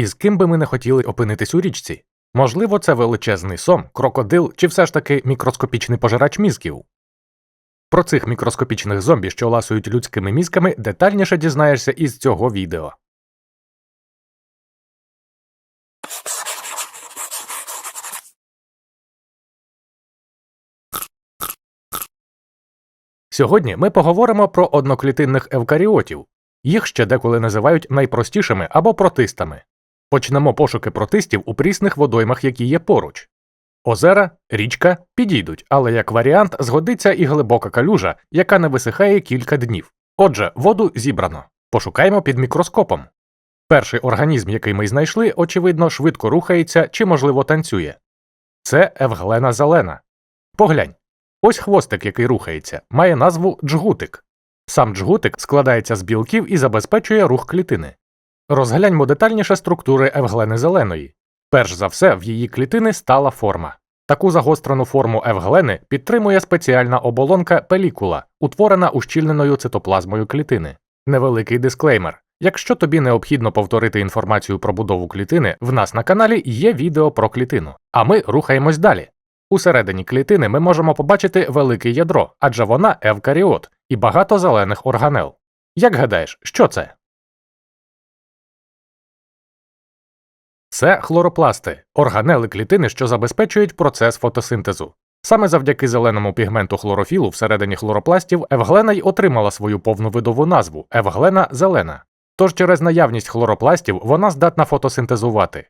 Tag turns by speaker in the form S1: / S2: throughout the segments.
S1: І з ким би ми не хотіли опинитись у річці? Можливо, це величезний сом, крокодил чи все ж таки мікроскопічний пожирач мізків. Про цих мікроскопічних зомбі, що ласують людськими мізками, детальніше дізнаєшся із цього відео. Сьогодні ми поговоримо про одноклітинних евкаріотів. Їх ще деколи називають найпростішими або протистами. Почнемо пошуки протистів у прісних водоймах, які є поруч. Озера, річка підійдуть, але як варіант згодиться і глибока калюжа, яка не висихає кілька днів. Отже, воду зібрано. Пошукаємо під мікроскопом. Перший організм, який ми знайшли, очевидно, швидко рухається чи, можливо, танцює. Це Евглена зелена. Поглянь. Ось хвостик, який рухається, має назву джгутик. Сам джгутик складається з білків і забезпечує рух клітини. Розгляньмо детальніше структури Евглени зеленої. Перш за все, в її клітини стала форма. Таку загострену форму Евглени підтримує спеціальна оболонка пелікула, утворена ущільненою цитоплазмою клітини. Невеликий дисклеймер. Якщо тобі необхідно повторити інформацію про будову клітини, в нас на каналі є відео про клітину. А ми рухаємось далі. Усередині клітини ми можемо побачити велике ядро, адже вона евкаріот і багато зелених органел. Як гадаєш, що це? Це хлоропласти, органели клітини, що забезпечують процес фотосинтезу. Саме завдяки зеленому пігменту хлорофілу всередині хлоропластів Евглена й отримала свою повну видову назву Евглена зелена. Тож через наявність хлоропластів вона здатна фотосинтезувати.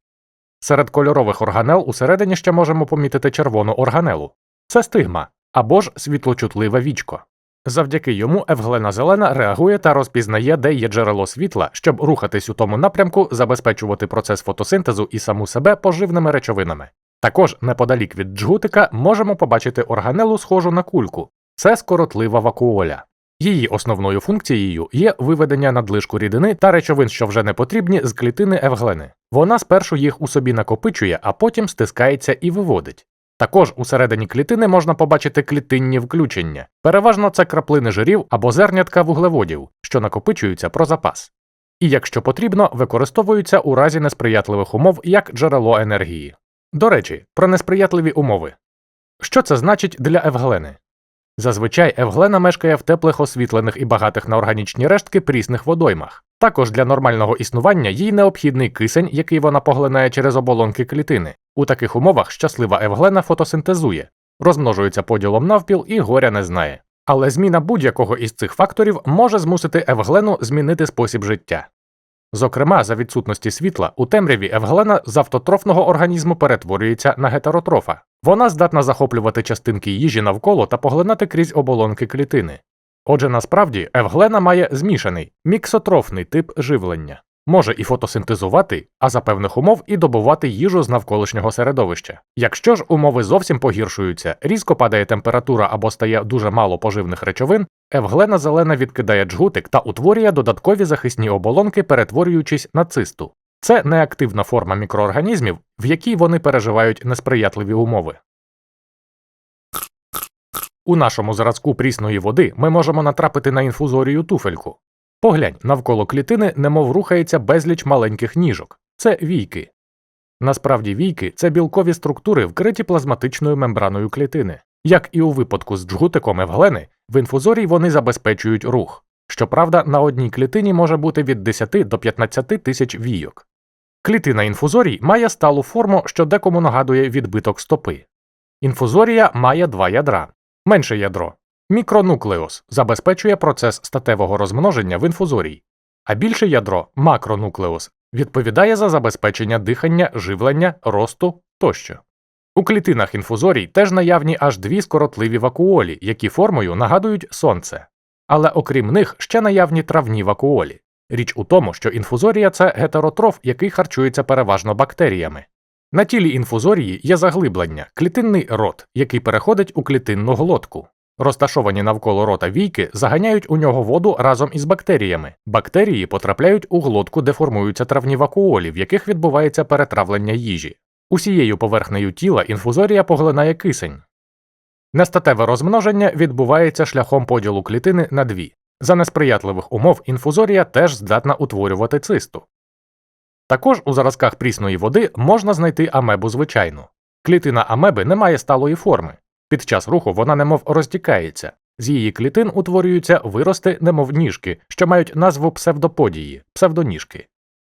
S1: Серед кольорових органел усередині ще можемо помітити червону органелу. Це стигма або ж світлочутливе вічко. Завдяки йому Евглена Зелена реагує та розпізнає, де є джерело світла, щоб рухатись у тому напрямку, забезпечувати процес фотосинтезу і саму себе поживними речовинами. Також неподалік від джгутика можемо побачити органелу, схожу на кульку. Це скоротлива вакуоля. Її основною функцією є виведення надлишку рідини та речовин, що вже не потрібні, з клітини Евглени. Вона спершу їх у собі накопичує, а потім стискається і виводить. Також усередині клітини можна побачити клітинні включення. Переважно це краплини жирів або зернятка вуглеводів, що накопичуються про запас. І якщо потрібно, використовуються у разі несприятливих умов як джерело енергії. До речі, про несприятливі умови. Що це значить для Евглени? Зазвичай Евглена мешкає в теплих, освітлених і багатих на органічні рештки прісних водоймах. Також для нормального існування їй необхідний кисень, який вона поглинає через оболонки клітини. У таких умовах щаслива Евглена фотосинтезує, розмножується поділом навпіл і горя не знає. Але зміна будь-якого із цих факторів може змусити Евглену змінити спосіб життя. Зокрема, за відсутності світла у темряві Евглена з автотрофного організму перетворюється на гетеротрофа. Вона здатна захоплювати частинки їжі навколо та поглинати крізь оболонки клітини. Отже, насправді Евглена має змішаний міксотрофний тип живлення, може і фотосинтезувати, а за певних умов і добувати їжу з навколишнього середовища. Якщо ж умови зовсім погіршуються, різко падає температура або стає дуже мало поживних речовин, Евглена зелена відкидає джгутик та утворює додаткові захисні оболонки, перетворюючись на цисту. Це неактивна форма мікроорганізмів, в якій вони переживають несприятливі умови. У нашому зразку прісної води ми можемо натрапити на інфузорію туфельку. Поглянь, навколо клітини немов рухається безліч маленьких ніжок. Це війки. Насправді війки це білкові структури, вкриті плазматичною мембраною клітини. Як і у випадку з джгутиком Евглени, в інфузорії вони забезпечують рух. Щоправда, на одній клітині може бути від 10 до 15 тисяч війок. Клітина інфузорій має сталу форму, що декому нагадує відбиток стопи. Інфузорія має два ядра. Менше ядро мікронуклеус забезпечує процес статевого розмноження в інфузорії, а більше ядро макронуклеус відповідає за забезпечення дихання, живлення, росту тощо. У клітинах інфузорій теж наявні аж дві скоротливі вакуолі, які формою нагадують сонце. Але окрім них ще наявні травні вакуолі. Річ у тому, що інфузорія це гетеротроф, який харчується переважно бактеріями. На тілі інфузорії є заглиблення, клітинний рот, який переходить у клітинну глотку. Розташовані навколо рота війки заганяють у нього воду разом із бактеріями. Бактерії потрапляють у глотку, де формуються травні вакуолі, в яких відбувається перетравлення їжі. Усією поверхнею тіла інфузорія поглинає кисень. Нестатеве розмноження відбувається шляхом поділу клітини на дві. За несприятливих умов інфузорія теж здатна утворювати цисту. Також у заразках прісної води можна знайти амебу звичайну. Клітина амеби не має сталої форми. Під час руху вона немов розтікається. З її клітин утворюються вирости, немов ніжки, що мають назву псевдоподії псевдоніжки.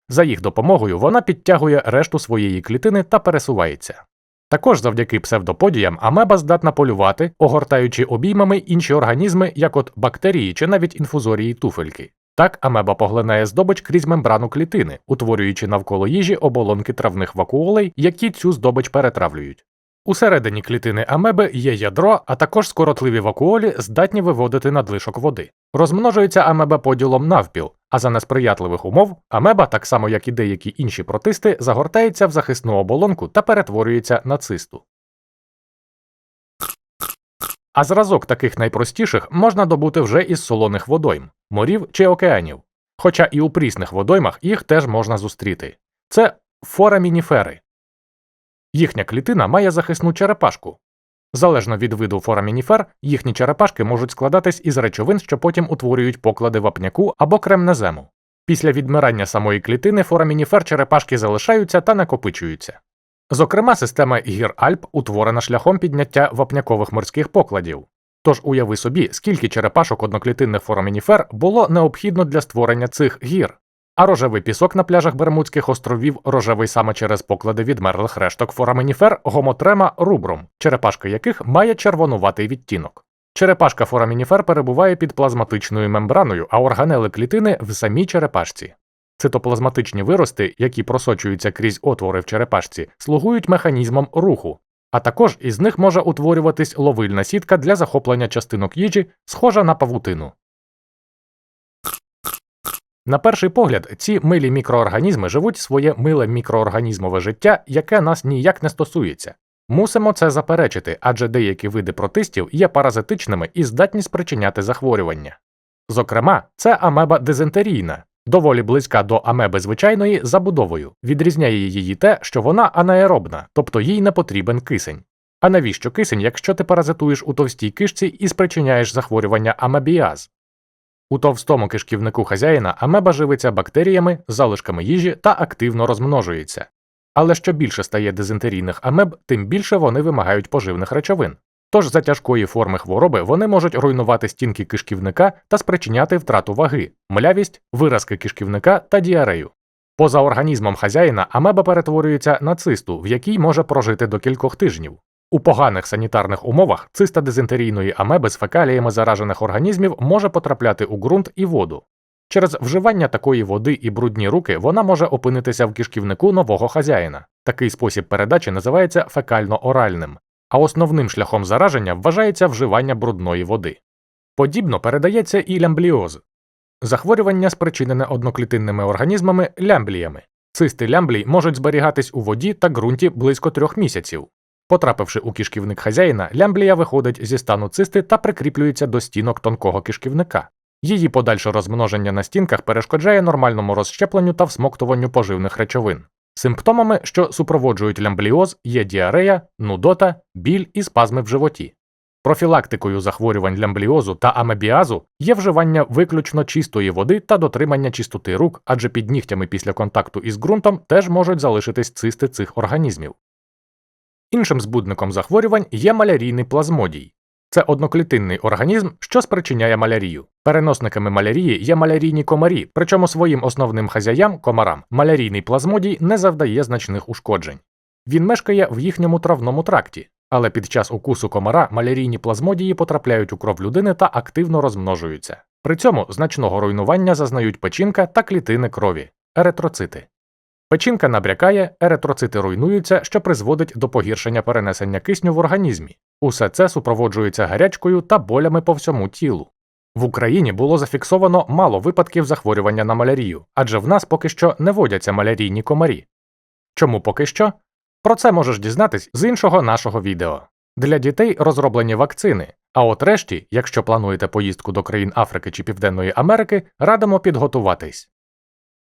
S1: За їх допомогою вона підтягує решту своєї клітини та пересувається. Також завдяки псевдоподіям амеба здатна полювати, огортаючи обіймами інші організми, як от бактерії чи навіть інфузорії туфельки. Так амеба поглинає здобич крізь мембрану клітини, утворюючи навколо їжі оболонки травних вакуолей, які цю здобич перетравлюють. Усередині клітини амеби є ядро, а також скоротливі вакуолі здатні виводити надлишок води. Розмножується амеба поділом навпіл, а за несприятливих умов амеба, так само як і деякі інші протисти, загортається в захисну оболонку та перетворюється на цисту. А зразок таких найпростіших можна добути вже із солоних водойм, морів чи океанів. Хоча і у прісних водоймах їх теж можна зустріти. Це форамініфери. Їхня клітина має захисну черепашку. Залежно від виду форамініфер, їхні черепашки можуть складатись із речовин, що потім утворюють поклади вапняку або кремнезему. Після відмирання самої клітини форамініфер черепашки залишаються та накопичуються. Зокрема, система гір Альп утворена шляхом підняття вапнякових морських покладів. Тож уяви собі, скільки черепашок одноклітинних форамініфер було необхідно для створення цих гір. А рожевий пісок на пляжах Бермудських островів рожевий саме через поклади відмерлих решток форамініфер гомотрема рубром, черепашка яких має червонуватий відтінок. Черепашка форамініфер перебуває під плазматичною мембраною, а органели клітини в самій черепашці. Цитоплазматичні вирости, які просочуються крізь отвори в черепашці, слугують механізмом руху, а також із них може утворюватись ловильна сітка для захоплення частинок їжі, схожа на павутину. На перший погляд, ці милі мікроорганізми живуть своє миле мікроорганізмове життя, яке нас ніяк не стосується. Мусимо це заперечити, адже деякі види протистів є паразитичними і здатні спричиняти захворювання. Зокрема, це амеба дизентерійна, доволі близька до амеби звичайної забудовою, відрізняє її те, що вона анаеробна, тобто їй не потрібен кисень. А навіщо кисень, якщо ти паразитуєш у товстій кишці і спричиняєш захворювання амебіаз? У товстому кишківнику хазяїна амеба живиться бактеріями, залишками їжі та активно розмножується. Але що більше стає дизентерійних амеб, тим більше вони вимагають поживних речовин. Тож за тяжкої форми хвороби вони можуть руйнувати стінки кишківника та спричиняти втрату ваги, млявість, виразки кишківника та діарею. Поза організмом хазяїна амеба перетворюється на цисту, в якій може прожити до кількох тижнів. У поганих санітарних умовах циста дизентерійної амеби з фекаліями заражених організмів може потрапляти у ґрунт і воду. Через вживання такої води і брудні руки вона може опинитися в кишківнику нового хазяїна. Такий спосіб передачі називається фекально-оральним, а основним шляхом зараження вважається вживання брудної води. Подібно передається і лямбліоз захворювання, спричинене одноклітинними організмами лямбліями. Цисти лямблій можуть зберігатись у воді та ґрунті близько трьох місяців. Потрапивши у кишківник хазяїна, лямблія виходить зі стану цисти та прикріплюється до стінок тонкого кишківника. Її подальше розмноження на стінках перешкоджає нормальному розщепленню та всмоктуванню поживних речовин. Симптомами, що супроводжують лямбліоз, є діарея, нудота, біль і спазми в животі. Профілактикою захворювань лямбліозу та амебіазу є вживання виключно чистої води та дотримання чистоти рук, адже під нігтями після контакту із ґрунтом теж можуть залишитись цисти цих організмів. Іншим збудником захворювань є малярійний плазмодій. Це одноклітинний організм, що спричиняє малярію. Переносниками малярії є малярійні комарі, причому своїм основним хазяям комарам малярійний плазмодій не завдає значних ушкоджень. Він мешкає в їхньому травному тракті, але під час укусу комара малярійні плазмодії потрапляють у кров людини та активно розмножуються. При цьому значного руйнування зазнають печінка та клітини крові еритроцити. Печінка набрякає, еритроцити руйнуються, що призводить до погіршення перенесення кисню в організмі. Усе це супроводжується гарячкою та болями по всьому тілу. В Україні було зафіксовано мало випадків захворювання на малярію, адже в нас поки що не водяться малярійні комарі. Чому поки що? Про це можеш дізнатись з іншого нашого відео. Для дітей розроблені вакцини, а от решті, якщо плануєте поїздку до країн Африки чи Південної Америки, радимо підготуватись.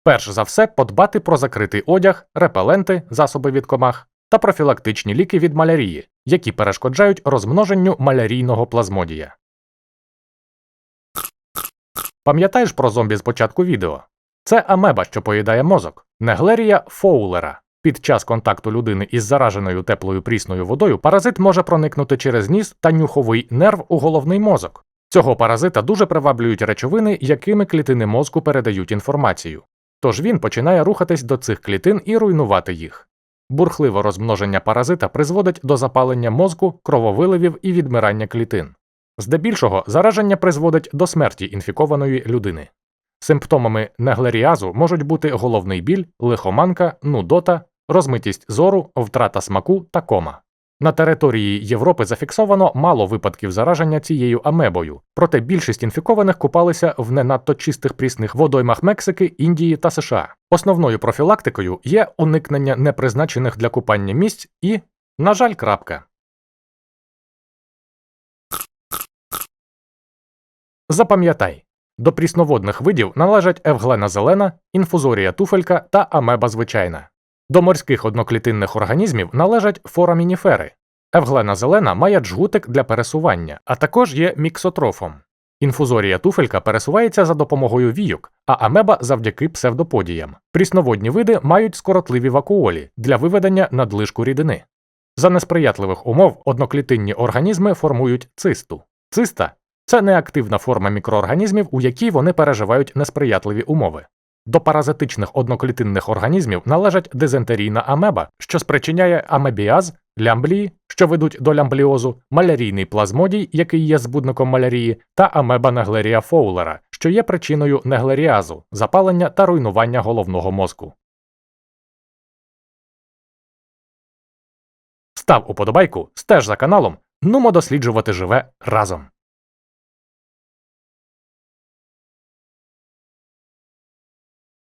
S1: Перш за все, подбати про закритий одяг, репеленти, засоби від комах та профілактичні ліки від малярії, які перешкоджають розмноженню малярійного плазмодія. Пам'ятаєш про зомбі з початку відео? Це амеба, що поїдає мозок, неглерія фоулера. Під час контакту людини із зараженою теплою прісною водою паразит може проникнути через ніс та нюховий нерв у головний мозок. Цього паразита дуже приваблюють речовини, якими клітини мозку передають інформацію. Тож він починає рухатись до цих клітин і руйнувати їх. Бурхливе розмноження паразита призводить до запалення мозку, крововиливів і відмирання клітин. Здебільшого зараження призводить до смерті інфікованої людини. Симптомами неглеріазу можуть бути головний біль, лихоманка, нудота, розмитість зору, втрата смаку та кома. На території Європи зафіксовано мало випадків зараження цією амебою, проте більшість інфікованих купалися в не надто чистих прісних водоймах Мексики, Індії та США. Основною профілактикою є уникнення непризначених для купання місць і, на жаль, крапка. Запам'ятай, до прісноводних видів належать евглена зелена, інфузорія туфелька та амеба звичайна. До морських одноклітинних організмів належать форамініфери. Евглена зелена має джгутик для пересування, а також є міксотрофом. Інфузорія туфелька пересувається за допомогою війок, а амеба завдяки псевдоподіям. Прісноводні види мають скоротливі вакуолі для виведення надлишку рідини. За несприятливих умов одноклітинні організми формують цисту. Циста це неактивна форма мікроорганізмів, у якій вони переживають несприятливі умови. До паразитичних одноклітинних організмів належать дизентерійна амеба, що спричиняє амебіаз, лямблії, що ведуть до лямбліозу, малярійний плазмодій, який є збудником малярії, та амеба неглерія фоулера, що є причиною неглеріазу, запалення та руйнування головного мозку. Став уподобайку, стеж за каналом, нумо досліджувати живе разом.